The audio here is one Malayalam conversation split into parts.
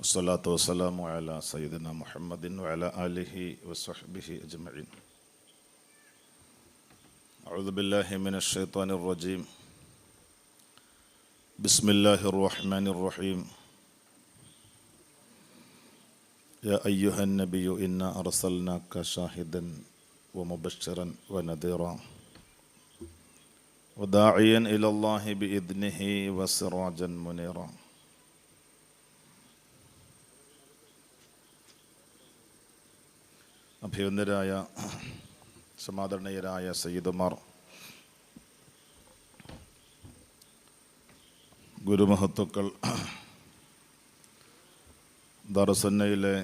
والصلاة والسلام على سيدنا محمد وعلى آله وصحبه أجمعين. أعوذ بالله من الشيطان الرجيم. بسم الله الرحمن الرحيم. يا أيها النبي إنا أرسلناك شاهدا ومبشرا ونذيرا وداعيا إلى الله بإذنه وسراجا منيرا. അഭിവന്ദരായ സമാദരണീയരായ സയ്യിദുമാർ ഗുരുമഹത്തുക്കൾ ദറസന്നയിലെ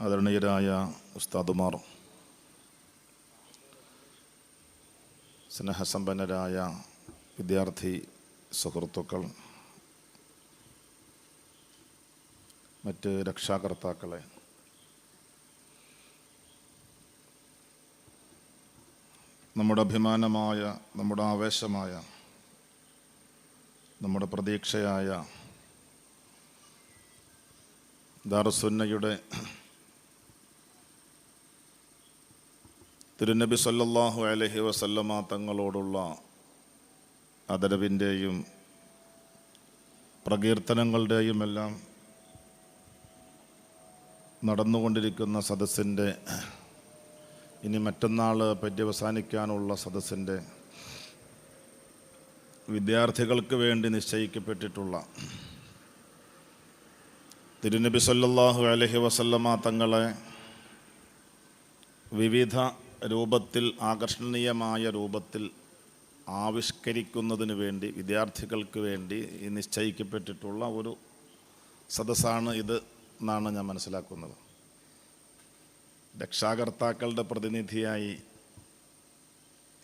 ആദരണീയരായ ഉസ്താദുമാർ സ്നേഹസമ്പന്നരായ വിദ്യാർത്ഥി സുഹൃത്തുക്കൾ മറ്റ് രക്ഷാകർത്താക്കളെ നമ്മുടെ അഭിമാനമായ നമ്മുടെ ആവേശമായ നമ്മുടെ പ്രതീക്ഷയായ ദാറുസുന്നയുടെ തിരുനബി സല്ലല്ലാഹു അലഹി വസല്ലമ തങ്ങളോടുള്ള അദരവിന്റെയും പ്രകീർത്തനങ്ങളുടെയും എല്ലാം നടന്നുകൊണ്ടിരിക്കുന്ന സദസ്സിന്റെ ഇനി മറ്റന്നാൾ പര്യവസാനിക്കാനുള്ള സദസ്സിന്റെ വിദ്യാർത്ഥികൾക്ക് വേണ്ടി നിശ്ചയിക്കപ്പെട്ടിട്ടുള്ള തിരുനബി സല്ലാഹു അലഹി വസല്ലമ തങ്ങളെ വിവിധ രൂപത്തിൽ ആകർഷണീയമായ രൂപത്തിൽ ആവിഷ്കരിക്കുന്നതിന് വേണ്ടി വിദ്യാർത്ഥികൾക്ക് വേണ്ടി നിശ്ചയിക്കപ്പെട്ടിട്ടുള്ള ഒരു സദസ്സാണ് ഇത് എന്നാണ് ഞാൻ മനസ്സിലാക്കുന്നത്. രക്ഷാകർത്താക്കളുടെ പ്രതിനിധിയായി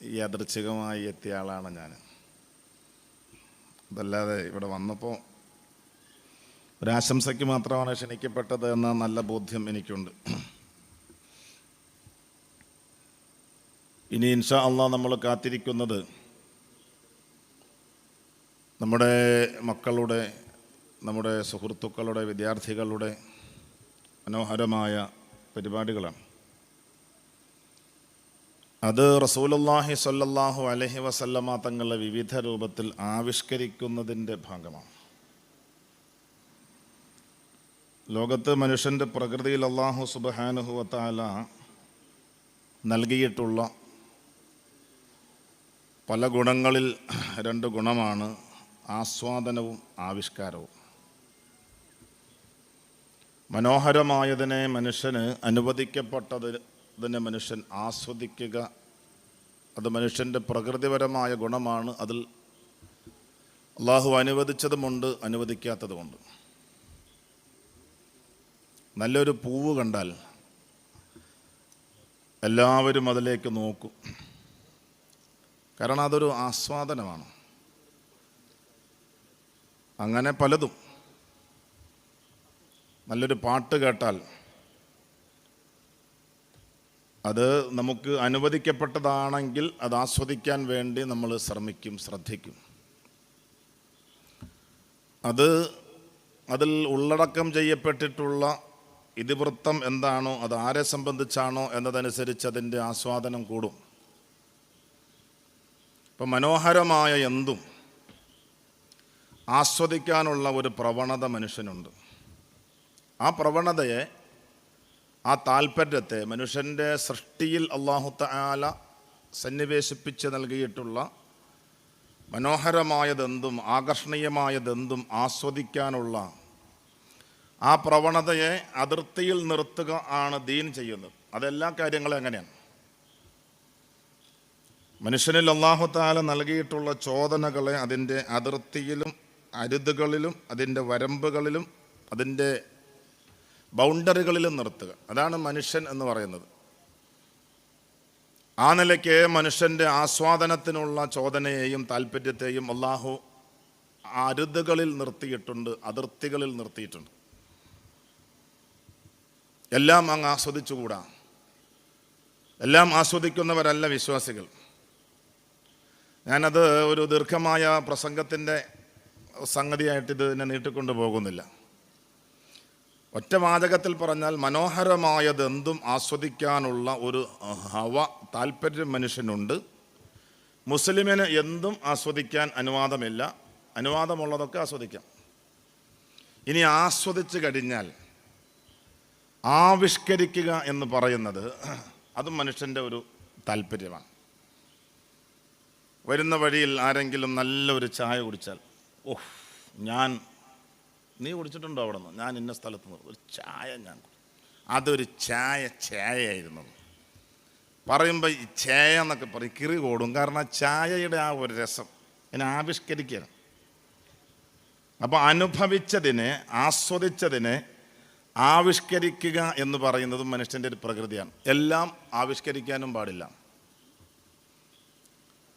യാദൃച്ഛികമായി എത്തിയ ആളാണ് ഞാൻ. അതല്ലാതെ ഇവിടെ വന്നപ്പോൾ ഒരാശംസയ്ക്ക് മാത്രമാണ് ക്ഷണിക്കപ്പെട്ടത് എന്ന നല്ല ബോധ്യം എനിക്കുണ്ട്. ഇനി ഇൻഷാ അള്ളാ നമ്മൾ കാത്തിരിക്കുന്നത് നമ്മുടെ മക്കളുടെ നമ്മുടെ സുഹൃത്തുക്കളുടെ വിദ്യാർത്ഥികളുടെ മനോഹരമായ പരിപാടികളാണ്. അത് റസൂലുല്ലാഹി സല്ലാഹു അലഹി വസല്ലമ തങ്ങളെ വിവിധ രൂപത്തിൽ ആവിഷ്കരിക്കുന്നതിന്റെ ഭാഗമാണ്. ലോകത്ത് മനുഷ്യന്റെ പ്രകൃതിയിൽ അള്ളാഹു സുബഹാനുഹുവത്താല നൽകിയിട്ടുള്ള പല ഗുണങ്ങളിൽ രണ്ട് ഗുണമാണ് ആസ്വാദനവും ആവിഷ്കാരവും. മനോഹരമായതിനെ മനുഷ്യന് അനുവദിക്കപ്പെട്ടതിനെ മനുഷ്യൻ ആസ്വദിക്കുക. അത് മനുഷ്യന്റെ പ്രകൃതിപരമായ ഗുണമാണ്. അതിൽ അള്ളാഹു അനുവദിച്ചതുമുണ്ട് അനുവദിക്കാത്തതുമുണ്ട്. നല്ലൊരു പൂവ് കണ്ടാൽ എല്ലാവരും അതിലേക്ക് നോക്കും. കാരണം അതൊരു ആസ്വാദനമാണ്. അങ്ങനെ പലതും നല്ലൊരു പാട്ട് കേട്ടാൽ അത് നമുക്ക് അനുവദിക്കപ്പെട്ടതാണെങ്കിൽ അത് ആസ്വദിക്കാൻ വേണ്ടി നമ്മൾ ശ്രമിക്കും ശ്രദ്ധിക്കും. അത് അതിൽ ഉള്ളടക്കം ചെയ്യപ്പെട്ടിട്ടുള്ള ഇതിവൃത്തം എന്താണോ അത് ആരെ സംബന്ധിച്ചാണോ എന്നതനുസരിച്ച് അതിന്റെ ആസ്വാദനം കൂടും. ഇപ്പം മനോഹരമായ എന്തും ആസ്വദിക്കാനുള്ള ഒരു പ്രവണത മനുഷ്യനുണ്ട്. ആ പ്രവണതയെ ആ താല്പര്യത്തെ മനുഷ്യന്റെ സൃഷ്ടിയിൽ അള്ളാഹു താല സന്നിവേശിപ്പിച്ച് നൽകിയിട്ടുള്ള മനോഹരമായതെന്തും ആകർഷണീയമായതെന്തും ആസ്വദിക്കാനുള്ള ആ പ്രവണതയെ അതിർത്തിയിൽ നിർത്തുക ആണ് ദീൻ ചെയ്യുന്നത്. അതെല്ലാ കാര്യങ്ങളും എങ്ങനെയാണ്? മനുഷ്യനിൽ അള്ളാഹു താല നൽകിയിട്ടുള്ള ചോദനകളെ അതിന്റെ അതിർത്തിയിലും അരുതുകളിലും അതിന്റെ വരമ്പുകളിലും അതിന്റെ ബൗണ്ടറികളിലും നിർത്തുക. അതാണ് മനുഷ്യൻ എന്ന് പറയുന്നത്. ആ നിലയ്ക്ക് മനുഷ്യന്റെ ആസ്വാദനത്തിനുള്ള ചോദനയെയും താല്പര്യത്തെയും അള്ളാഹു അരുതുകളിൽ നിർത്തിയിട്ടുണ്ട് അതിർത്തികളിൽ നിർത്തിയിട്ടുണ്ട്. എല്ലാം അങ്ങ് ആസ്വദിച്ചുകൂടാ? എല്ലാം ആസ്വദിക്കുന്നവരല്ല വിശ്വാസികൾ. ഞാനത് ഒരു ദീർഘമായ പ്രസംഗത്തിന്റെ സംഗതിയായിട്ട് ഇത് എന്നെ നീട്ടിക്കൊണ്ടു പോകുന്നില്ല ഒറ്റ വാചകത്തിൽ പറഞ്ഞാൽ മനോഹരമായതെന്തും ആസ്വദിക്കാനുള്ള ഒരു ഹവ താല്പര്യം മനുഷ്യനുണ്ട്. മുസ്ലിമിന് എന്തും ആസ്വദിക്കാൻ അനുവാദമില്ല. അനുവാദമുള്ളതൊക്കെ ആസ്വദിക്കാം. ഇനി ആസ്വദിച്ച് കഴിഞ്ഞാൽ ആവിഷ്കരിക്കുക എന്ന് പറയുന്നത് അതും മനുഷ്യന്റെ ഒരു താല്പര്യമാണ്. വരുന്ന വഴിയിൽ ആരെങ്കിലും നല്ലൊരു ചായ കുടിച്ചാൽ ഓഹ് ഞാൻ നീ കുടിച്ചിട്ടുണ്ടോ അവിടെ നിന്ന് ഞാൻ ഇന്ന സ്ഥലത്ത് നിന്ന് ഒരു ചായ ഞാൻ കുടി-" അതൊരു ചായ ചായയായിരുന്നു പറയുമ്പോൾ ഈ ചായ എന്നൊക്കെ പറയും കിറി കൂടും. കാരണം ചായയുടെ ആ ഒരു രസം എന്നെ ആവിഷ്കരിക്കണം അപ്പോൾ അനുഭവിച്ചതിനെ ആസ്വദിച്ചതിനെ ആവിഷ്കരിക്കുക എന്ന് പറയുന്നതും മനുഷ്യന്റെ ഒരു പ്രകൃതിയാണ്. എല്ലാം ആവിഷ്കരിക്കാനും പാടില്ല.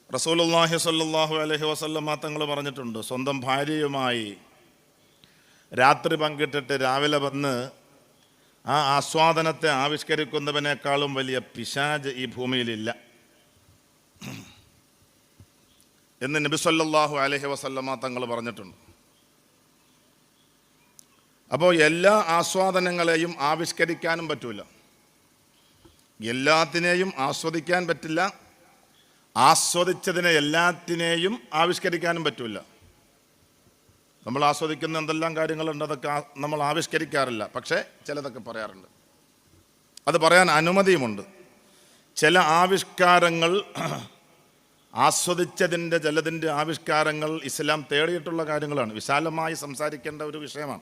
റസൂലുള്ളാഹി സ്വല്ലല്ലാഹു അലഹി വസല്ലം തങ്ങൾ പറഞ്ഞിട്ടുണ്ട് സ്വന്തം ഭാര്യയുമായി രാത്രി പങ്കിട്ടിട്ട് രാവിലെ വന്ന് ആ ആസ്വാദനത്തെ ആവിഷ്കരിക്കുന്നവനേക്കാളും വലിയ പിശാജ് ഈ ഭൂമിയിലില്ല. എന്ന് നബി സല്ലല്ലാഹു അലൈഹി വസല്ലമ തങ്ങൾ പറഞ്ഞിട്ടുണ്ട്. അപ്പോൾ എല്ലാ ആസ്വാദനങ്ങളെയും ആവിഷ്കരിക്കാനും പറ്റൂല. എല്ലാത്തിനെയും ആസ്വദിക്കാൻ പറ്റില്ല. ആസ്വദിച്ചതിനെ എല്ലാത്തിനെയും ആവിഷ്കരിക്കാനും പറ്റൂല. നമ്മൾ ആസ്വദിക്കുന്ന എന്തെല്ലാം കാര്യങ്ങളുണ്ട് അതൊക്കെ നമ്മൾ ആവിഷ്കരിക്കാറില്ല. പക്ഷേ ചിലതൊക്കെ പറയാറുണ്ട്. അത് പറയാൻ അനുമതിയുമുണ്ട്. ചില ആവിഷ്കാരങ്ങൾ ആസ്വദിച്ചതിന്റെ ചിലതിന്റെ ആവിഷ്കാരങ്ങൾ ഇസ്ലാം തേടിയിട്ടുള്ള കാര്യങ്ങളാണ്. വിശാലമായി സംസാരിക്കേണ്ട ഒരു വിഷയമാണ്.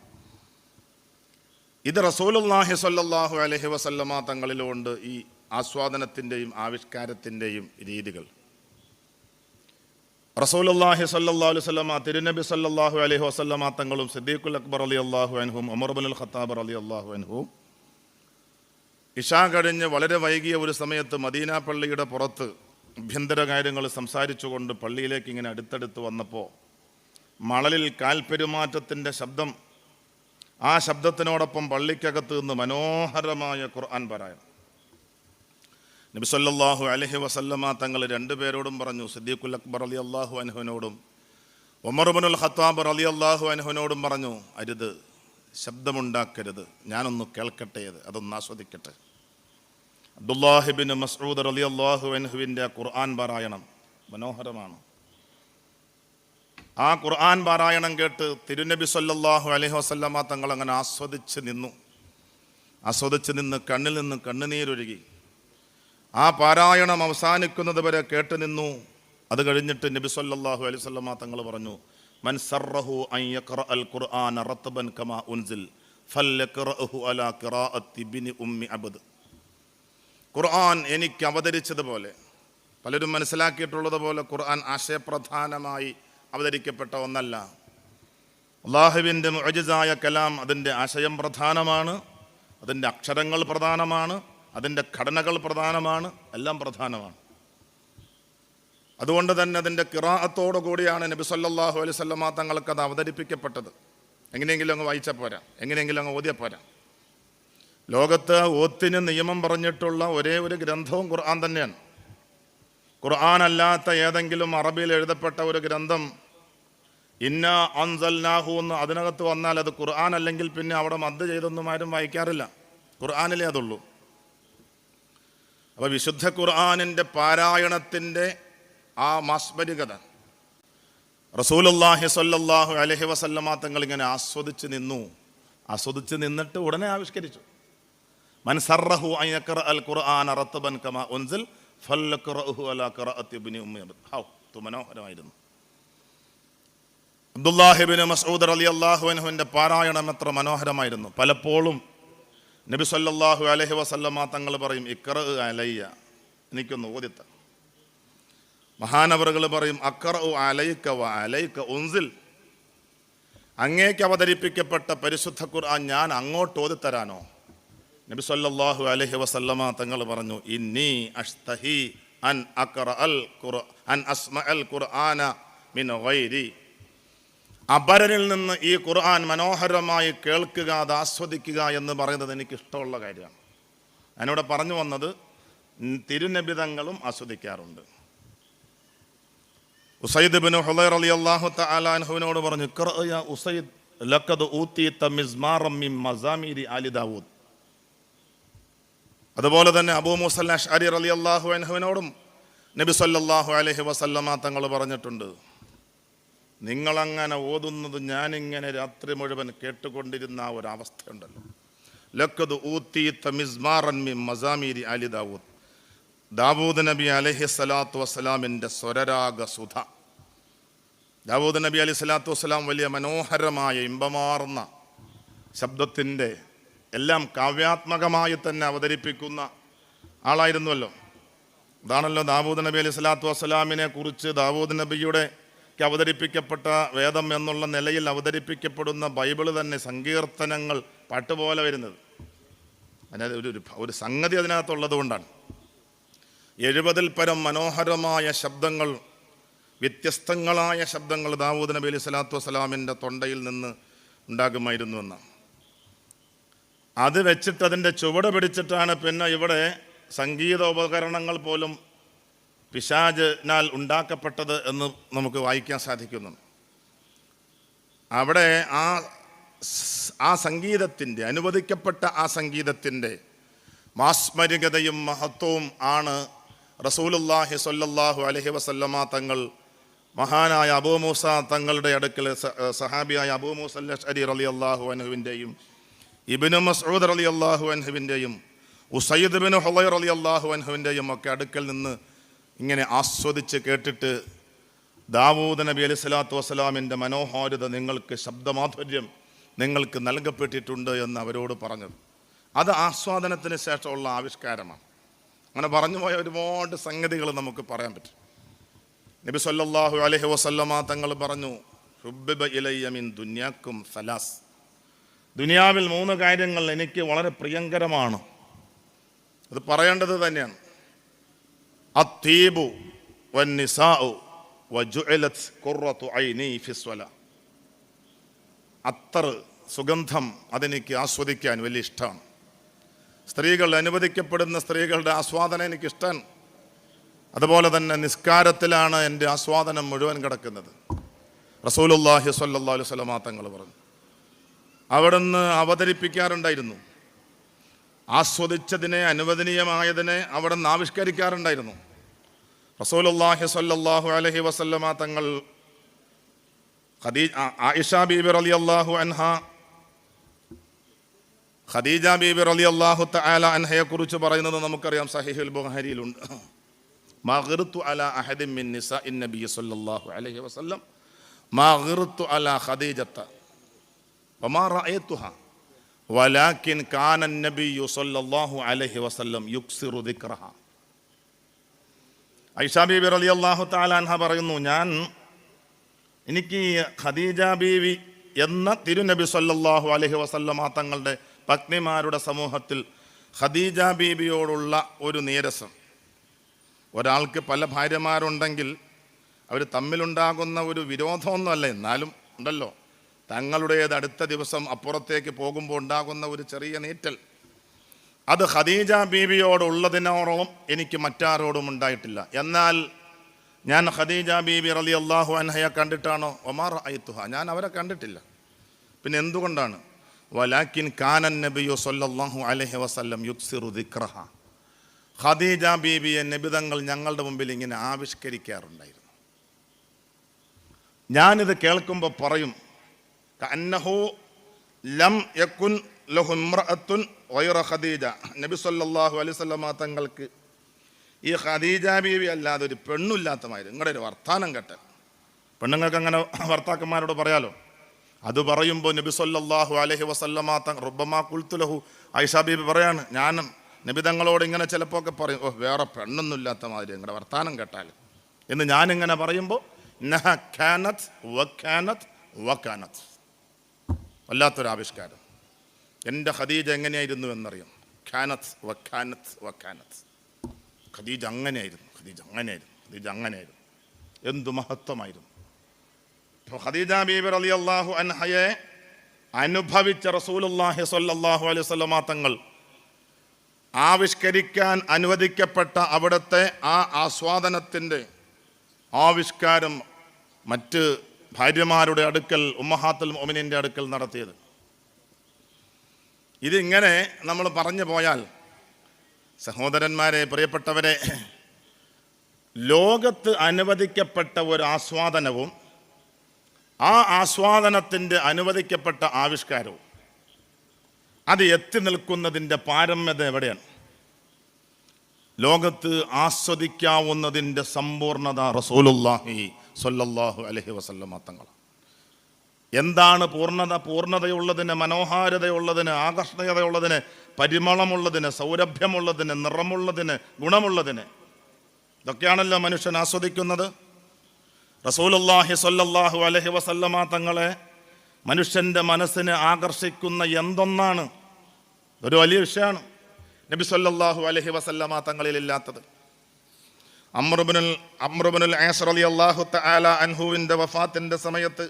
ഇത് റസൂലുല്ലാഹി സല്ലാഹു അലഹി വസല്ലമ തങ്ങളിലുമുണ്ട് ഈ ആസ്വാദനത്തിന്റെയും ആവിഷ്കാരത്തിന്റെയും രീതികൾ. റസൂലുല്ലാഹി സല്ലാ അലൈഹി വസല്ലമ തിരുനബി സല്ലാഹു അലൈഹി വസല്ലമ തങ്ങളും സിദ്ദീഖുൽ അക്ബർ അലി അള്ളാഹു അൻഹും ഉമർ ബിൻ ഖത്താബ് അലി അള്ളാഹു അൻഹും. ഇഷാ കഴിഞ്ഞ് വളരെ വൈകിയ ഒരു സമയത്ത് മദീന പള്ളിയുടെ പുറത്ത് അഭ്യന്തര കാര്യങ്ങൾ സംസാരിച്ചുകൊണ്ട് പള്ളിയിലേക്ക് ഇങ്ങനെ അടുത്തടുത്ത് വന്നപ്പോൾ മണലിൽ കാൽപെരുമാറ്റത്തിന്റെ ശബ്ദം ആ ശബ്ദത്തിനോടൊപ്പം പള്ളിക്കകത്ത് നിന്ന് മനോഹരമായ ഖുർആൻ പാരായണം. നബി അലഹി വസല്ലമ തങ്ങൾ രണ്ടുപേരോടും പറഞ്ഞു സിദ്ദീഖുൽ അക്ബർ അലി അള്ളാഹു അനഹുവിനോടും ഒമർബനുൽ ഖത്താബ് അലി അള്ളാഹു അനഹുവിനോടും പറഞ്ഞു അരുത് ശബ്ദമുണ്ടാക്കരുത് ഞാനൊന്ന് കേൾക്കട്ടെ അത് അതൊന്ന് ആസ്വദിക്കട്ടെ. അബ്ദുല്ലാഹിബിൻ മസ്ഊദ് അലി അള്ളാഹു അനഹുവിന്റെ ഖുർആൻ പാരായണം മനോഹരമാണ്. ആ ഖുർആൻ പാരായണം കേട്ട് തിരുനബി സല്ലാഹു അലഹി വസല്ലമ തങ്ങൾ അങ്ങനെ ആസ്വദിച്ച് നിന്നു. ആസ്വദിച്ച് നിന്ന് കണ്ണിൽ നിന്ന് കണ്ണുനീരൊഴുകി. ആ പാരായണം അവസാനിക്കുന്നത് വരെ കേട്ട് നിന്നു. അത് കഴിഞ്ഞിട്ട് നബി സല്ലാഹു അലൈഹി വസല്ലമ തങ്ങൾ പറഞ്ഞു മൻ യഖറ അൽ ഖുർആന റത്ബൻ കമാ ഖിറാഅത്തി ബിനി ഖുർആൻ എനിക്ക് അവതരിച്ചതുപോലെ പലരും മനസ്സിലാക്കിയിട്ടുള്ളത് പോലെ ഖുർആൻ ആശയപ്രധാനമായി അവതരിക്കപ്പെട്ട ഒന്നല്ല. അള്ളാഹുവിന്റെ മുഅജിസായ കലാം അതിന്റെ ആശയം പ്രധാനമാണ് അതിന്റെ അക്ഷരങ്ങൾ പ്രധാനമാണ് അതിന്റെ ഘടനകൾ പ്രധാനമാണ് എല്ലാം പ്രധാനമാണ്. അതുകൊണ്ട് തന്നെ അതിന്റെ കിറാഅത്തോടു കൂടിയാണ് നബി സല്ലാഹു അലൈഹി തങ്ങൾക്ക് അത് അവതരിപ്പിക്കപ്പെട്ടത്. എങ്ങനെയെങ്കിലും അങ്ങ് വായിച്ചാൽ പോരാ എങ്ങനെയെങ്കിലും അങ്ങ് ഓതിയാൽ പോരാ. ലോകത്ത് ഓത്തിന് നിയമം പറഞ്ഞിട്ടുള്ള ഒരേ ഒരു ഗ്രന്ഥവും ഖുർആൻ തന്നെയാണ്. ഖുർആൻ അല്ലാത്ത ഏതെങ്കിലും അറബിയിൽ എഴുതപ്പെട്ട ഒരു ഗ്രന്ഥം ഇന്ന അൻസൽനാഹു എന്ന് അതിനകത്ത് വന്നാൽ അത് ഖുർആൻ അല്ലെങ്കിൽ പിന്നെ അവിടെ മദ് ചെയ്തൊന്നും ആരും വായിക്കാറില്ല. ഖുർആാനിലേ അതുള്ളൂ. അപ്പോൾ വിശുദ്ധ ഖുർആാനിന്റെ പാരായണത്തിന്റെ ആ മാസ്മരികത. റസൂലുല്ലാഹി സ്വല്ലല്ലാഹു അലഹി വസല്ലമ തങ്ങൾ ഇങ്ങനെ ആസ്വദിച്ച് നിന്നു. ആസ്വദിച്ച് നിന്നിട്ട് ഉടനെ ആവിഷ്കരിച്ചു. മൻസറഹു അയ്യക്കർ അൽ റത്തബൻ കമാ തു മനോഹരമായിരുന്നു. അബ്ദുല്ലാഹിബിന് മസൂദ് അലി അള്ളാഹുഹുവിന്റെ പാരായണം എത്ര മനോഹരമായിരുന്നു. പലപ്പോഴും നബി സല്ലാഹു അലഹി വസല്ലമ തങ്ങൾ പറയും ഇക്കറ അലയ്യ. എനിക്കൊന്ന് ഓദിത്ത മഹാനവറുകൾ പറയും അക്കറ അലൈക്ക വ അലൈക്ക ഉൻസിൽ. അങ്ങേക്ക് അവതരിപ്പിക്കപ്പെട്ട പരിശുദ്ധ ഖുർആൻ ഞാൻ അങ്ങോട്ട് ഓതിത്തരാനോ? നബി സല്ലാഹു അലഹി വസല്ലമ തങ്ങൾ പറഞ്ഞു ഇന്നി അഷ്തഹി അൻ അക്കറ അൽ ഖുർ അൻ അസ്മ അൽ ഖുർആന മിൻ ഗൈരി. അപരനിൽ നിന്ന് ഈ ഖുർആൻ മനോഹരമായി കേൾക്കുക അത് ആസ്വദിക്കുക എന്ന് പറയുന്നത് എനിക്ക് ഇഷ്ടമുള്ള കാര്യമാണ്. ഞാനിവിടെ പറഞ്ഞു വന്നത് തിരുനബിതങ്ങളും ആസ്വദിക്കാറുണ്ട്. ഉസൈദ് ബിൻ ഹുലൈർ അലി അള്ളാഹു തആലാൻഹുവിനോട് പറഞ്ഞു "ഖറ യാ ഉസൈദ് ലഖദ് ഊത്തി മസാമീരി ആലി ദാവൂദ്. അതുപോലെ തന്നെ അബൂ മുസല്ലാഷ് അരി അലി അള്ളാഹു അൻഹുവിനോടും നബി സല്ലല്ലാഹു അലൈഹി വസല്ലമ തങ്ങൾ പറഞ്ഞിട്ടുണ്ട് നിങ്ങളങ്ങനെ ഓതുന്നത് ഞാനിങ്ങനെ രാത്രി മുഴുവൻ കേട്ടുകൊണ്ടിരുന്ന ആ ഒരവസ്ഥയുണ്ടല്ലോ. ലക്കത് ഊത്തി മിസ്മാറൻ മിൻ മസാമീരി അലി ദാവൂദ്. ദാവൂദ് നബി അലഹി സ്വലാത്തു വസ്സലാമിന്റെ സ്വരരാഗ സുധ. ദാവൂദ് നബി അലി സ്വലാത്തു വസ്സലാം വലിയ മനോഹരമായ ഇമ്പമാർന്ന ശബ്ദത്തിന്റെ എല്ലാം കാവ്യാത്മകമായി തന്നെ അവതരിപ്പിക്കുന്ന ആളായിരുന്നുവല്ലോ അതാണല്ലോ ദാവൂദ് നബി അലി സ്വലാത്തു വസ്സലാമിനെ കുറിച്ച് ദാവൂദ് നബിയുടെ അവതരിപ്പിക്കപ്പെട്ട വേദം എന്നുള്ള നിലയിൽ അവതരിപ്പിക്കപ്പെടുന്ന ബൈബിൾ തന്നെ സങ്കീർത്തനങ്ങൾ പാട്ടുപോലെ വരുന്നത്. അതിനകത്ത് ഒരു ഒരു- സംഗതി അതിനകത്തുള്ളത് കൊണ്ടാണ്. എഴുപതിൽ പരം മനോഹരമായ ശബ്ദങ്ങൾ വ്യത്യസ്തങ്ങളായ ശബ്ദങ്ങൾ ദാവൂദ് നബി അലൈഹി സ്വലാത്തു വസ്സലാമിന്റെ തൊണ്ടയിൽ നിന്ന് ഉണ്ടാകുമായിരുന്നു എന്നാണ്. അത് വെച്ചിട്ട് അതിന്റെ ചുവട് പിടിച്ചിട്ടാണ് പിന്നെ ഇവിടെ സംഗീത ഉപകരണങ്ങൾ പോലും പിശാജിനാൽ ഉണ്ടാക്കപ്പെട്ടത് എന്ന് നമുക്ക് വായിക്കാൻ സാധിക്കുന്നു. അവിടെ ആ ആ സംഗീതത്തിന്റെ അനുവദിക്കപ്പെട്ട ആ സംഗീതത്തിന്റെ മാസ്മരികതയും മഹത്വവും ആണ് റസൂലുല്ലാഹി സൊല്ലാഹു അലഹി വസല്ലമ തങ്ങൾ മഹാനായ അബൂ മൂസ തങ്ങളുടെ അടുക്കൽ സഹാബിയായ അബൂ മൂസ അലി അലി അള്ളാഹു അനഹുവിന്റെയും ഇബിനു മസൂദ് അലി അള്ളാഹു അനഹുവിന്റെയും ഉസൈദ് ബിൻ ഹുലൈർ അലി അള്ളാഹു അനഹുവിന്റെയും ഒക്കെ അടുക്കൽ നിന്ന് ഇങ്ങനെ ആസ്വദിച്ച് കേട്ടിട്ട് ദാവൂദ് നബി അലി സ്വലാത്തു വസ്സലാമിന്റെ മനോഹാരിത നിങ്ങൾക്ക് ശബ്ദമാധുര്യം നിങ്ങൾക്ക് നൽകപ്പെട്ടിട്ടുണ്ട് എന്ന് അവരോട് പറഞ്ഞത്. അത് ആസ്വാദനത്തിന് ശേഷമുള്ള ആവിഷ്കാരമാണ്. അങ്ങനെ പറഞ്ഞു പോയ ഒരുപാട് സംഗതികൾ നമുക്ക് പറയാൻ പറ്റും. നബി സല്ലാഹു അലഹി വസല്ലമ തങ്ങൾ പറഞ്ഞു ഹുബിബ ഇലയ്യമിൻ ദുനിയാക്കും സലാസ്. ദുനിയാവിൽ മൂന്ന് കാര്യങ്ങൾ എനിക്ക് വളരെ പ്രിയങ്കരമാണ്. അത് പറയേണ്ടത് തന്നെയാണ്. അത്തീബു വന്നിസാഉ വജുഇലത് ഖുർറത്തു ഐനി ഫിസ്വല അത്തർ സുഗന്ധം അതെനിക്ക് ആസ്വദിക്കാൻ വലിയ ഇഷ്ടമാണ്. സ്ത്രീകൾ അനുവദിക്കപ്പെടുന്ന സ്ത്രീകളുടെ ആസ്വാദനം എനിക്ക് ഇഷ്ടമാണ് അതുപോലെ തന്നെ നിസ്കാരത്തിലാണ് എന്റെ ആസ്വാദനം മുഴുവൻ കിടക്കുന്നത്. റസൂലുല്ലാഹി സ്വല്ലല്ലാഹു അലൈഹി വസല്ലം തങ്ങൾ പറഞ്ഞു. അവിടുന്ന് അവതരിപ്പിക്കാറുണ്ടായിരുന്നു. ആസ്വദിച്ചതിനെ അനുവദനീയമായതിനെ അവിടെ നിന്ന് ആവിഷ്കരിക്കാറുണ്ടായിരുന്നു റസൂലുല്ലാഹി സ്വല്ലല്ലാഹു അലൈഹി വസല്ലമ തങ്ങൾ ഖദീജ ആയിഷ ബീബി റളിയല്ലാഹു അൻഹ ഖദീജ ബീബി റളിയല്ലാഹു തആല അൻഹയെ കുറിച്ച് പറയുന്നത് നമുക്കറിയാം. സഹീഹുൽ ബുഹാരിയിലുണ്ട് മഹിർത്തു അല അഹദിൻ മിൻ നിസാഇൻ നബി സല്ലല്ലാഹു അലൈഹി വസല്ലം. മഹിർത്തു അല ഖദീജത്ത. വമാ റഅയ്തുഹ വലാക്കിൻ കാനൻ നബി യുസല്ലാഹു അലഹി വസല്ലം യുക്സിറു ദിക്റഹ. ഐഷാ ബീബി റലി അള്ളാഹു താലാൻഹ പറയുന്നു ഞാൻ എനിക്ക് ഖദീജ ബീവി എന്ന തിരുനബി സല്ലല്ലാഹു അലഹി വസല്ലമ തങ്ങളുടെ പത്നിമാരുടെ സമൂഹത്തിൽ ഖദീജ ബീബിയോടുള്ള ഒരു നീരസം. ഒരാൾക്ക് പല ഭാര്യമാരുണ്ടെങ്കിൽ അവർ തമ്മിലുണ്ടാകുന്ന ഒരു വിരോധമൊന്നുമല്ല എന്നാലും ഉണ്ടല്ലോ. തങ്ങളുടേത് അടുത്ത ദിവസം അപ്പുറത്തേക്ക് പോകുമ്പോൾ ഉണ്ടാകുന്ന ഒരു ചെറിയ നീറ്റൽ. അത് ഖദീജ ബീവിയോടുള്ളതിനോളം എനിക്ക് മറ്റാരോടും ഉണ്ടായിട്ടില്ല. എന്നാൽ ഞാൻ ഖദീജ ബീബി റലി അള്ളാഹു അൻഹയെ കണ്ടിട്ടാണോ? ഒമാർ അയ്ത്തുഹ ഞാൻ അവരെ കണ്ടിട്ടില്ല. പിന്നെ എന്തുകൊണ്ടാണ്? വലാക്കിൻ കാനൻ നബിയു സൊല്ലാഹു അലഹി വസല്ലം യുക്സിറു ദിക്റഹ. ഖദീജ ബീബിയെ നബിതങ്ങൾ ഞങ്ങളുടെ മുമ്പിൽ ഇങ്ങനെ ആവിഷ്കരിക്കാറുണ്ടായിരുന്നു. ഞാനിത് കേൾക്കുമ്പോൾ പറയും കന്നഹു ലം ഖദീജ. നബി സല്ലല്ലാഹു അലൈഹി വസല്ലമ തങ്ങൾക്ക് ഈ ഖദീജ ബീവി അല്ലാതെ ഒരു പെണ്ണില്ലാത്ത മാതിരി നിങ്ങളുടെ ഒരു വർത്താനം കേട്ട. പെണ്ണുങ്ങൾക്ക് അങ്ങനെ ഭർത്താക്കന്മാരോട് പറയാലോ? അത് പറയുമ്പോൾ നബി സല്ലല്ലാഹു അലൈഹി വസല്ലമ തങ്ങൾ റുബമാ കുൽത്തുലഹു ഐഷ ബീബി പറയാണ് ഞാനും നബി തങ്ങളോട് ഇങ്ങനെ ചിലപ്പോൾ ഒക്കെ പറയും ഓ വേറെ പെണ്ണൊന്നും ഇല്ലാത്ത മാതിരി നിങ്ങളുടെ വർത്താനം കേട്ടാൽ. എന്ന് ഞാനിങ്ങനെ പറയുമ്പോൾ നഹ ഖാനത്ത് വഖാനത്ത് വഖാനത്ത് ആവിഷ്കാരം എന്റെ ഖദീജ എങ്ങനെയായിരുന്നു എന്നറിയാം. ഖാനത്ത് വഖാനത്ത് വഖാനത്ത്. ഖദീജ അങ്ങനെയായിരുന്നു ഖദീജ അങ്ങനെയായിരുന്നു ഖദീജ അങ്ങനെയായിരുന്നു. എന്തു മഹത്വമായിരുന്നു. അപ്പോൾ ഖദീജ ബീബർ അലി അള്ളാഹു അൻഹയെ അനുഭവിച്ച റസൂലുല്ലാഹി സല്ലാഹു അലൈഹി വസല്ലമ തങ്ങൾ ആവിഷ്കരിക്കാൻ അനുവദിക്കപ്പെട്ട അവിടുത്തെ ആ ആസ്വാദനത്തിന്റെ ആവിഷ്കാരം മറ്റ് ഭാര്യമാരുടെ അടുക്കൽ ഉമ്മഹാത്തുൽ ഒമിനിന്റെ അടുക്കൽ നടത്തിയത്. ഇതിങ്ങനെ നമ്മൾ പറഞ്ഞു പോയാൽ സഹോദരന്മാരെ പ്രിയപ്പെട്ടവരെ ലോകത്ത് അനുവദിക്കപ്പെട്ട ഒരു ആസ്വാദനവും ആ ആസ്വാദനത്തിന്റെ അനുവദിക്കപ്പെട്ട ആവിഷ്കാരവും അത് എത്തി നിൽക്കുന്നതിന്റെ പാരമ്യത എവിടെയാണ്? ലോകത്ത് ആസ്വദിക്കാവുന്നതിന്റെ സമ്പൂർണത റസൂലുല്ലാഹി സ്വല്ലല്ലാഹു അലഹി വസല്ലമ തങ്ങൾ. എന്താണ് പൂർണത? പൂർണതയുള്ളതിന് മനോഹാരിതയുള്ളതിന് ആകർഷണീയതയുള്ളതിന് പരിമളമുള്ളതിന് സൗരഭ്യമുള്ളതിന് നിറമുള്ളതിന് ഗുണമുള്ളതിന് ഇതൊക്കെയാണല്ലോ മനുഷ്യൻ ആസ്വദിക്കുന്നത്. റസൂലുല്ലാഹി സൊല്ലാഹു അലഹി വസല്ലമ തങ്ങളെ മനുഷ്യന്റെ മനസ്സിനെ ആകർഷിക്കുന്ന എന്തൊന്നാണ്? ഒരു വലിയ വിഷയമാണ്. നബി സല്ലല്ലാഹു അലഹി വസല്ലമ തങ്ങളിലില്ലാത്തത് അമ്രുബിനുൽ അമ്രുബിനുൽ ആസർ അലി അള്ളാഹു തആല അൻഹുവിന്റെ വഫാത്തിന്റെ സമയത്ത്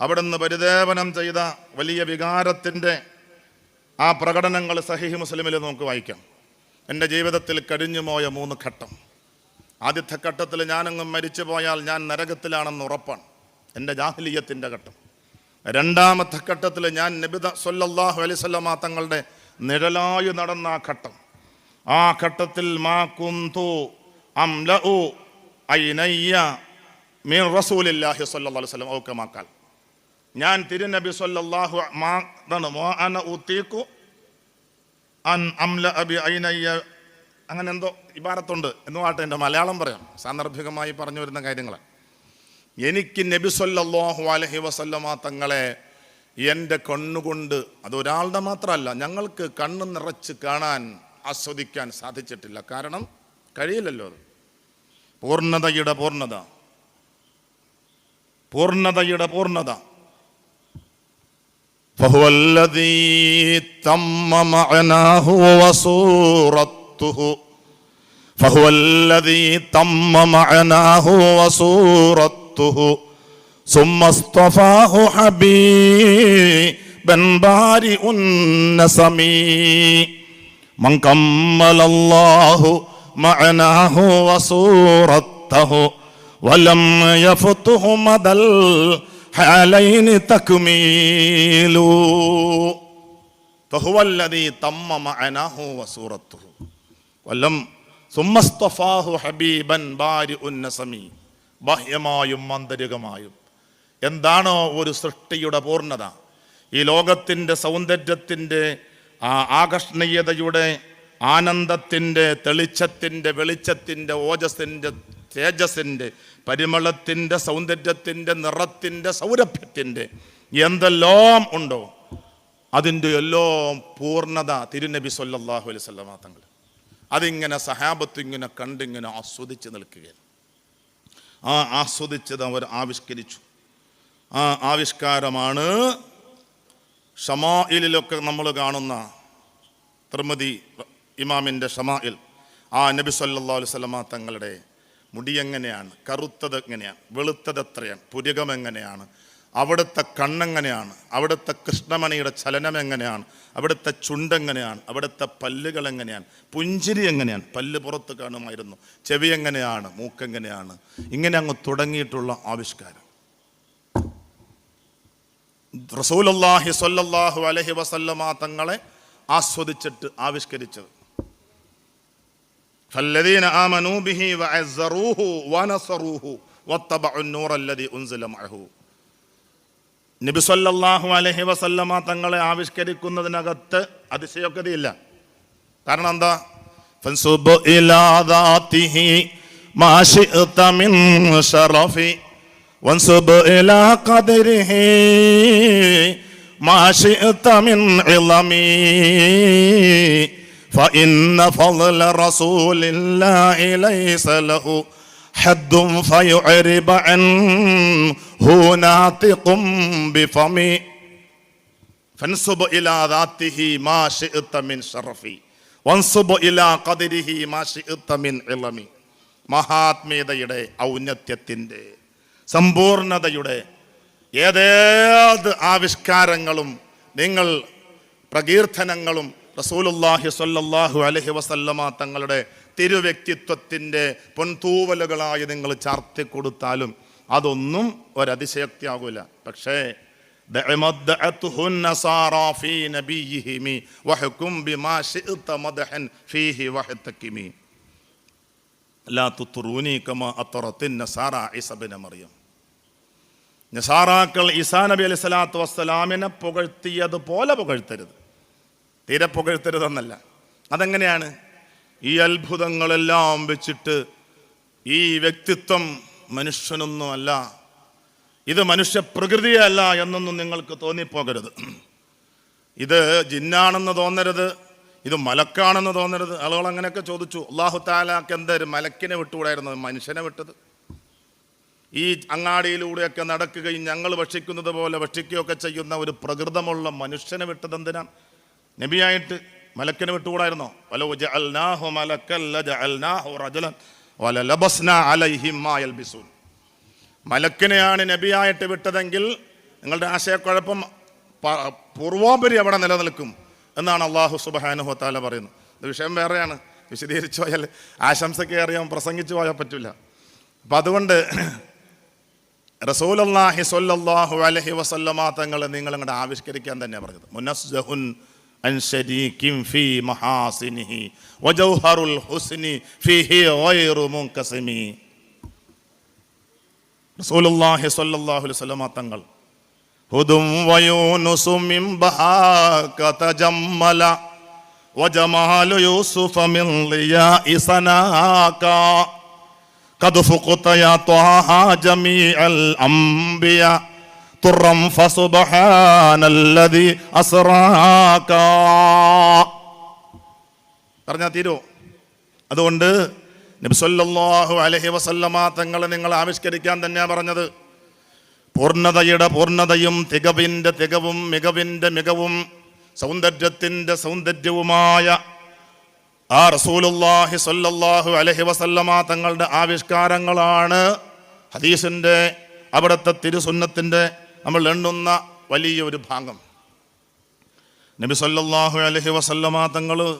അവിടുന്ന് പരിദേവനം ചെയ്ത വലിയ വികാരത്തിന്റെ ആ പ്രകടനങ്ങൾ സഹിഹ് മുസ്ലിമിൽ നമുക്ക് വായിക്കാം. എന്റെ ജീവിതത്തിൽ കഴിഞ്ഞു പോയ മൂന്ന് ഘട്ടം. ആദ്യത്തെ ഘട്ടത്തിൽ ഞാനങ്ങ് മരിച്ചു പോയാൽ ഞാൻ നരകത്തിലാണെന്ന് ഉറപ്പാണ്. എന്റെ ജാഹ്ലിയത്തിന്റെ ഘട്ടം. രണ്ടാമത്തെ ഘട്ടത്തിൽ ഞാൻ നബിത സൊല്ലാഹു അലിസ്വല്ലാ തങ്ങളുടെ നിഴലായി നടന്ന ആ ഘട്ടം. ആ ഘട്ടത്തിൽ മാ കുന്തു അംലഉ ഐനയ്യ മീൻ റസൂലില്ലാഹി സല്ലല്ലാഹു അലൈഹി വസല്ലം ഔ ഞാൻ തിരുനബി സല്ലാഹു അങ്ങനെ എന്തോ ഇബാരത്തുണ്ട് എന്ന് പാട്ട് എന്റെ മലയാളം പറയാം. സാന്ദർഭികമായി പറഞ്ഞു വരുന്ന കാര്യങ്ങൾ. എനിക്ക് നബി സല്ലാഹു അലഹി വസല്ലമ തങ്ങളെ എന്റെ കണ്ണുകൊണ്ട് അതൊരാളുടെ മാത്രമല്ല ഞങ്ങൾക്ക് കണ്ണ് നിറച്ച് കാണാൻ ആസ്വദിക്കാൻ സാധിച്ചിട്ടില്ല. കാരണം കഴിയില്ലല്ലോ അത്. പൂർണ്ണതയുടെ പൂർണ്ണത പൂർണ്ണതയുടെ പൂർണ്ണത فهو الذي تم معناه وصورته فهو الذي تم معناه وصورته ثم اصطفاه حبيبا بارئ النسم من كمل الله معناه وصورته ولم يفته مدى الحالين تكميل فهو الذي تم معناه وصورته ولم സുമസ്തഫാഹു ഹബീബൻ ബാരി ഉന്നസമി ബാഹ്യമായും ആന്തരികമായും എന്താണോ ഒരു സൃഷ്ടിയുടെ പൂർണ്ണത ഈ ലോകത്തിൻ്റെ സൗന്ദര്യത്തിൻ്റെ ആ ആകർഷണീയതയുടെ ആനന്ദത്തിന്റെ തെളിച്ചത്തിന്റെ വെളിച്ചത്തിന്റെ ഓജസ്സിന്റെ തേജസ്സിന്റെ പരിമളത്തിന്റെ സൗന്ദര്യത്തിന്റെ നിറത്തിന്റെ സൗരഭ്യത്തിന്റെ എന്തെല്ലാം ഉണ്ടോ അതിന്റെ എല്ലാം പൂർണത തിരുനബി സൊല്ലാഹു അലൈഹി വസല്ലമ തങ്ങൾ. അതിങ്ങനെ സഹാബത്ത് ഇങ്ങനെ കണ്ടിങ്ങനെ ആസ്വദിച്ച് നിൽക്കുകയാണ്. ആ ആസ്വദിച്ചത് അവർ ആവിഷ്കരിച്ചു. ആ ആവിഷ്കാരമാണ് ഷമായിലൊക്കെ നമ്മൾ കാണുന്ന തിർമതി ഇമാമിന്റെ ഷമായിൽ ആ നബി സല്ലല്ലാഹു അലൈഹി വസല്ലമ തങ്ങളുടെ മുടി എങ്ങനെയാണ് കറുത്തത് എങ്ങനെയാണ്? വെളുത്തത് എത്രയാണ്? പുരികം എങ്ങനെയാണ്? അവിടുത്തെ കണ്ണെങ്ങനെയാണ്? അവിടുത്തെ കൃഷ്ണമണിയുടെ ചലനം എങ്ങനെയാണ്? അവിടുത്തെ ചുണ്ടെങ്ങനെയാണ് അവിടുത്തെ പല്ലുകൾ എങ്ങനെയാണ്? പുഞ്ചിരി എങ്ങനെയാണ്? പല്ല് പുറത്ത് കാണുമായിരുന്നു. ചെവി എങ്ങനെയാണ്? മൂക്കെങ്ങനെയാണ് ഇങ്ങനെ അങ്ങ് തുടങ്ങിയിട്ടുള്ള ആവിഷ്കാരം. റസൂലുള്ളാഹി സൊല്ലാഹു അലഹി വസല്ലമ തങ്ങളെ ആസ്വദിച്ചിട്ട് ആവിഷ്കരിച്ചത്. فالذين آمنوا به وعزروه ونصروه واتبعوا النور الذي أنزل معه നബി സല്ലല്ലാഹു അലൈഹി വസല്ലമ തങ്ങളെ ആവിഷ്കരിക്കുന്നതിനകത്ത് അതിശയോക്തിയില്ല കാരണം എന്താ ഫൻസുബ് ഇലാ ദാതിഹി മാ ശിഅത മിൻ ശറഫി വൻസുബ് ഇലാ ഖദരിഹി മാ ശിഅത മിൻ ഇളമി فإن فضل رسول الله ليس له حد فيعرب عنه ناطق بفمي فانصب إلى ذاته ما شئت من شرفي وانصب إلى قدره ما شئت من علمي മഹാത്മീയതയുടെ ഔന്നത്യത്തിൻ്റെ സമ്പൂർണതയുടെ ഏതേത് ആവിഷ്കാരങ്ങളും നിങ്ങൾ പ്രകീർത്തനങ്ങളും റസൂലുല്ലാഹി സ്വല്ലല്ലാഹു അലഹി വസല്ലമ തങ്ങളുടെ തിരുവ്യക്തിത്വത്തിന്റെ പൊൻതൂവലുകളായി നിങ്ങൾ ചാർത്തി കൊടുത്താലും അതൊന്നും ഒരതിശയക്തിയാകൂല. പക്ഷേ നസാറാക്കൾ ഈസാ നബി അലൈഹി സ്വലാത്തു വസ്സലാമിനെ പുകഴ്ത്തിയതുപോലെ പുകഴ്ത്തരുത്. തീരെ പുകഴ്ത്തരുതെന്നല്ല. അതെങ്ങനെയാണ്? ഈ അത്ഭുതങ്ങളെല്ലാം വെച്ചിട്ട് ഈ വ്യക്തിത്വം മനുഷ്യനൊന്നുമല്ല. ഇത് മനുഷ്യ പ്രകൃതിയല്ല എന്നൊന്നും നിങ്ങൾക്ക് തോന്നിപ്പോകരുത്. ഇത് ജിന്നാണെന്ന് തോന്നരുത്. ഇത് മലക്കാണെന്ന് തോന്നരുത്. ആളുകൾ അങ്ങനെയൊക്കെ ചോദിച്ചു. അള്ളാഹു താലാക്ക് എന്താ ഒരു മലക്കിനെ വിട്ടുകൂടായിരുന്നത് മനുഷ്യനെ വിട്ടത്. ഈ അങ്ങാടിയിലൂടെയൊക്കെ നടക്കുകയും ഞങ്ങൾ ഭക്ഷിക്കുന്നത് പോലെ ഭക്ഷിക്കുകയൊക്കെ ചെയ്യുന്ന ഒരു പ്രകൃതമുള്ള മനുഷ്യനെ വിട്ടത് എന്തിനാണ് നബിയായിട്ട് മലക്കിനെ വിട്ടുകൂടായിരുന്നോ? മലക്കിനെയാണ് നബിയായിട്ട് വിട്ടതെങ്കിൽ നിങ്ങളുടെ ആശയക്കുഴപ്പം പൂർവോപരി അവിടെ നിലനിൽക്കും എന്നാണ് അള്ളാഹു സുബാനുഹു താല പറയുന്നത്. ഇത് വിഷയം വേറെയാണ്. വിശദീകരിച്ചു പോയാൽ ആശംസയ്ക്ക് അറിയാൻ പ്രസംഗിച്ചു പോയാൽ പറ്റില്ല അപ്പം അതുകൊണ്ട് റസൂലല്ലാഹി സൊല്ലാഹു അലഹി വസല്ലമ തങ്ങൾ നിങ്ങൾ അങ്ങോട്ട് ആവിഷ്കരിക്കാൻ തന്നെ പറഞ്ഞത്. عن شريك في محاسنه وجوهر الحسن فيه غير منقسم رسول الله صلى الله عليه وسلم تنقل هدم ويونس من بهاك تجمل وجمال يوسف من ضياء سناك قد فقت يا طه جميع الأنبياء തുറം ഫസുബഹാനല്ലതി അസറാക്ക പറഞ്ഞാൽ തീരോ. അതുകൊണ്ട് നബ്സല്ലാഹു അലഹി വസല്ലമ തങ്ങളെ നിങ്ങൾ ആവിഷ്കരിക്കാൻ തന്നെയാണ് പറഞ്ഞത്. പൂർണതയുടെ പൂർണതയും തികവിന്റെ തികവും മികവിന്റെ മികവും സൗന്ദര്യത്തിന്റെ സൗന്ദര്യവുമായ ആ റസൂലുല്ലാഹി സല്ലല്ലാഹു അലഹി വസല്ലമ തങ്ങളുടെ ആവിഷ്കാരങ്ങളാണ് ഹദീസിന്റെ അവിടുത്തെ തിരുസുന്നത്തിന്റെ നമ്മൾ എണ്ണുന്ന വലിയൊരു ഭാഗം. നബി സല്ലാഹു അലഹി വസല്ലമാ തങ്ങൾ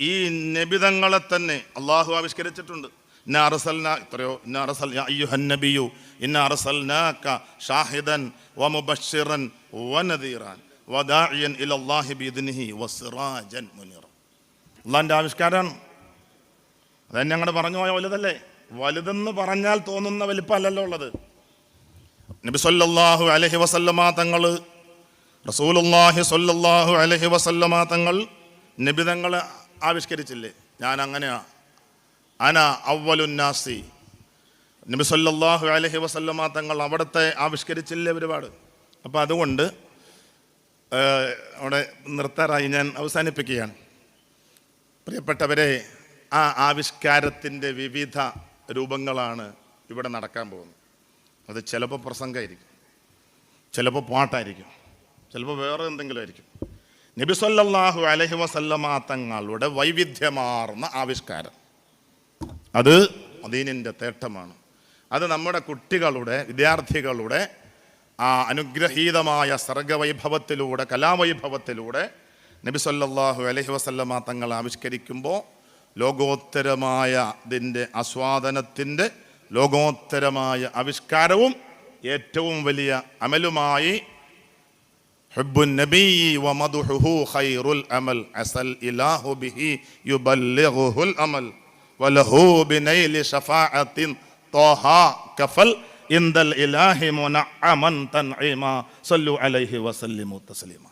ഈ നബിതങ്ങളെ തന്നെ അള്ളാഹു ആവിഷ്കരിച്ചിട്ടുണ്ട്. ഇന്ന അറസൽന ഇത്രയോ ഇന്ന അറസൽ അയ്യു അയ്യുഹൻ നബിയു ഇന്ന അറസൽനാക ഷാഹിദൻ വ വനദീറാൻ വദാഇയൻ ഇലല്ലാഹി ബിഇദ്നിഹി വസിറാജൻ മുനീറ അള്ളാഹിന്റെ ആവിഷ്കാരമാണ് അതെന്നെ ഞങ്ങളുടെ പറഞ്ഞു പോയ വലുതല്ലേ? വലുതെന്ന് പറഞ്ഞാൽ തോന്നുന്ന വലിപ്പമല്ലല്ലോ ഉള്ളത്. നബി സല്ലല്ലാഹു അലൈഹി വസല്ലമ തങ്ങൾ റസൂലുള്ളാഹി സല്ലല്ലാഹു അലഹി വസല്ലമാ തങ്ങൾ നബി തങ്ങളെ ആവിഷ്കരിച്ചില്ലേ? ഞാൻ അങ്ങനെയാ അന അവലുന്നാസി നബി സല്ലല്ലാഹു അലഹി വസല്ലമാ തങ്ങൾ അവിടുത്തെ ആവിഷ്കരിച്ചില്ലേ ഒരുപാട്. അപ്പോൾ അതുകൊണ്ട് അവിടെ നിർത്താറായി ഞാൻ അവസാനിപ്പിക്കുകയാണ്. പ്രിയപ്പെട്ടവരെ ആ ആവിഷ്കാരത്തിന്റെ വിവിധ രൂപങ്ങളാണ് ഇവിടെ നടക്കാൻ പോകുന്നത്. അത് ചിലപ്പോൾ പ്രസംഗമായിരിക്കും ചിലപ്പോൾ പാട്ടായിരിക്കും. ചിലപ്പോൾ വേറെ എന്തെങ്കിലും ആയിരിക്കും. നബി സല്ലല്ലാഹു അലൈഹി വസല്ലമ തങ്ങളുടെ വൈവിധ്യമാർന്ന ആവിഷ്കാരം. അത് അദീനിന്റെ തേട്ടമാണ്. അത് നമ്മുടെ കുട്ടികളുടെ വിദ്യാർത്ഥികളുടെ ആ അനുഗ്രഹീതമായ സർഗവൈഭവത്തിലൂടെ കലാവൈഭവത്തിലൂടെ നബി സല്ലല്ലാഹു അലൈഹി വസല്ലമ തങ്ങൾ ആവിഷ്കരിക്കുമ്പോൾ ലോകോത്തരമായ ഇതിന്റെ ആസ്വാദനത്തിന്റെ ലോകോത്തരമായ ആവിഷ്കാരവും ഏറ്റവും വലിയ അമലുമായി ഹുബ്ബുൻ നബി വ മദ്ഹുഹു ഖൈറുൽ അമൽ അസൽ ഇലാഹു ബിഹി യുബല്ലിഗുഹുൽ അമൽ വലഹു ബിനൈലി ഷഫാഅത്തിൻ ത്വാഹ കഫൽ ഇൻദൽ ഇലാഹി മുനഅമൻ തൻഇമ സല്ലു അലൈഹി വസല്ലിമു തസ്ലീമ.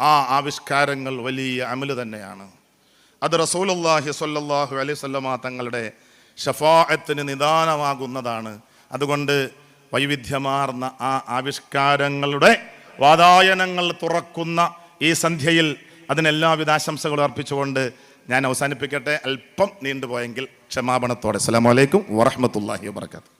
ആ ആവിഷ്കാരങ്ങൾ വലിയ അമൽ തന്നെയാണ്. അത് റസൂലുള്ളാഹി സ്വല്ലല്ലാഹു അലൈഹി വസല്ലമ തങ്ങളുടെ ഷഫാഅത്തിന് നിദാനമാകുന്നതാണ്. അതുകൊണ്ട് വൈവിധ്യമാർന്ന ആ ആവിഷ്കാരങ്ങളുടെ വാതായനങ്ങൾ തുറക്കുന്ന ഈ സന്ധ്യയിൽ അതിനെല്ലാവിധ ആശംസകളും അർപ്പിച്ചുകൊണ്ട് ഞാൻ അവസാനിപ്പിക്കട്ടെ. അല്പം നീണ്ടുപോയെങ്കിൽ ക്ഷമാപണത്തോടെ. അസ്സലാമു അലൈക്കും വറഹ്മത്തുള്ളാഹി വബർക്കാത്തു